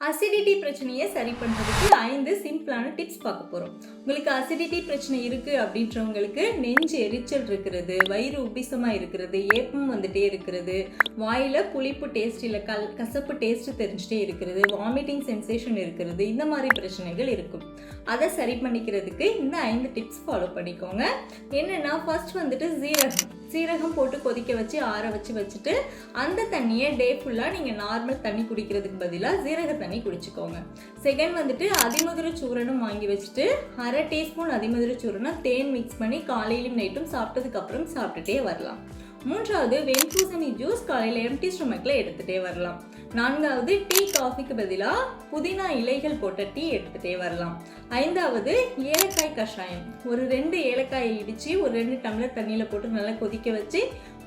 Acidity பிரச்சனையை சரி பண்ணுறதுக்கு ஐந்து சிம்பிளான டிப்ஸ் பார்க்க போகிறோம் உங்களுக்கு அசிடிட்டி பிரச்சனை இருக்குது அப்படின்றவங்களுக்கு நெஞ்சு எரிச்சல் இருக்கிறது வயிறு உபிசமாக இருக்கிறது ஏப்பம் வந்துட்டே இருக்கிறது வாயில் புளிப்பு டேஸ்ட் இல்லை கல் கசப்பு டேஸ்ட் தெரிஞ்சுட்டே இருக்கிறது வாமிட்டிங் சென்சேஷன் இருக்கிறது இந்த மாதிரி பிரச்சனைகள் இருக்கும். அதை சரி பண்ணிக்கிறதுக்கு இந்த ஐந்து டிப்ஸ் ஃபாலோ பண்ணிக்கோங்க. என்னென்னா ஃபர்ஸ்ட் வந்துட்டு ஜீரகம் சீரகம் போட்டு கொதிக்க வச்சு ஆற வச்சு வச்சுட்டு அந்த தண்ணியை டே ஃபுல்லாக நீங்கள் நார்மல் தண்ணி குடிக்கிறதுக்கு பதிலாக சீரக தண்ணி குடிச்சுக்கோங்க. செகண்ட் வந்துட்டு அதிமதுரை சூரணம் வாங்கி வச்சுட்டு அரை டீஸ்பூன் அதிமதுரை சூரணம் தேன் மிக்ஸ் பண்ணி காலையிலும் நைட்டும் சாப்பிட்டதுக்கப்புறம் சாப்பிட்டுட்டே வரலாம். மூன்றாவது வெண்பூசணி ஜூஸ் காலையில் எம்டி ஸ்டொமக்கில் எடுத்துகிட்டே வரலாம். நான்காவது டீ காஃபிக்கு பதிலாக புதினா இலைகள் போட்ட டீ எடுத்துகிட்டே வரலாம். ஐந்தாவது ஏலக்காய் கஷாயம். ஒரு ரெண்டு ஏலக்காயை இடித்து ஒரு ரெண்டு டம்ளர் தண்ணியில் போட்டு நல்லா கொதிக்க வச்சு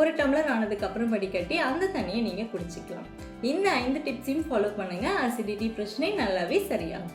ஒரு டம்ளர் ஆனதுக்கப்புறம் வடிகட்டி அந்த தண்ணியை நீங்கள் குடிச்சிக்கலாம். இந்த ஐந்து டிப்ஸையும் ஃபாலோ பண்ணுங்கள் அசிடிட்டி பிரச்சனை நல்லாவே சரியாகும்.